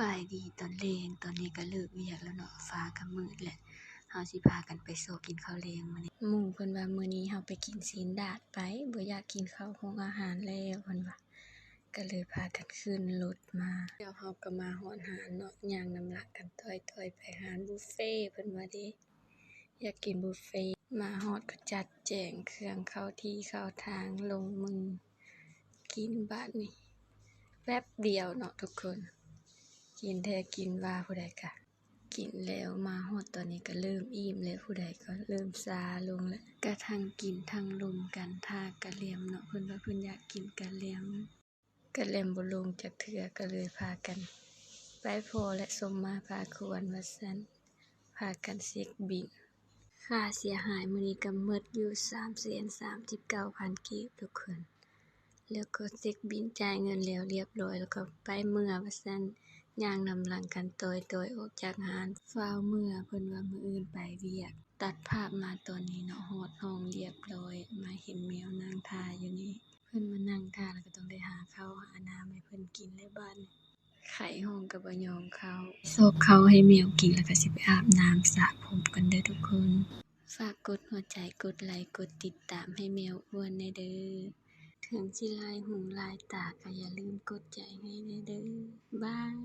บายดีตอนแลงตอนนี้ก็เลิกเวียกแล้วเนาะฟ้าก็มืดแล้วเฮาสิพากันไปโซกินข้าวแลงมื้อนี้หมู่เพิ่นว่ามื้อนี้เฮาไปกินศีลดาดไปบ่อยากกินข้าวโรงอาหารแล้วเพิ่นว่าก็เลยพากันขึ้นรถมาเดี๋ยวเฮาก็มาฮอดหาดเนาะย่างนำหลักกันต่อยๆไปหาบุฟเฟต์เพิ่นว่าเด้อยากกินบุฟเฟต์มาฮอดก็จัดแจงเครื่องเข้าที่เข้าทางลงมือกินบัดนี้แป๊บเดียวเนาะทุกคน กินแท้กินว่าผู้ใดก็กินแล้วมาฮอดตอนนี้ก็เริ่มอิ่มแล้วผู้ใดก็เริ่มซาลงแล้วก็ทั้งกินทั้งลมกันทากะเหลี่ยมเนาะเพิ่นว่าเพิ่นอยากกินกะเหลี่ยมกะเหลี่ยมบ่ลงจักเทื่อก็เลยพากันไปพอและสมมาพาควรว่าซั่นพากันเช็กบิลค่าเสียหายมื้อนี้ก็หมดอยู่339,000กีบทุกคนแล้วก็เช็กบิลจ่ายเงินแล้วเรียบร้อยแล้วก็ไปเมื่อว่าซั่น ย่างนำหลังกันต่อยๆออกจากหานฟ้าวเมื่อเพิ่นว่ามื้ออื่นไปเวียก ตัดภาพมาตอนนี้เนาะฮอดห้องเรียบร้อย มาเห็นแมวนั่งทาอยู่นี่ เพิ่นมานั่งทาแล้วก็ต้องได้หาข้าวหาน้ำให้เพิ่นกินแล้วบัดนี้ไข้ห้องก็บ่ยอมเข้าซอกข้าวให้แมวกินแล้วก็สิไปอาบน้ำสระผมกันเด้อทุกคน ฝากกดหัวใจกดไลค์กดติดตามให้แมวอ้วนแน่เด้อ ถึงสิลายหูลายตาก็อย่าลืมกดใจให้แหน่เด้อบาย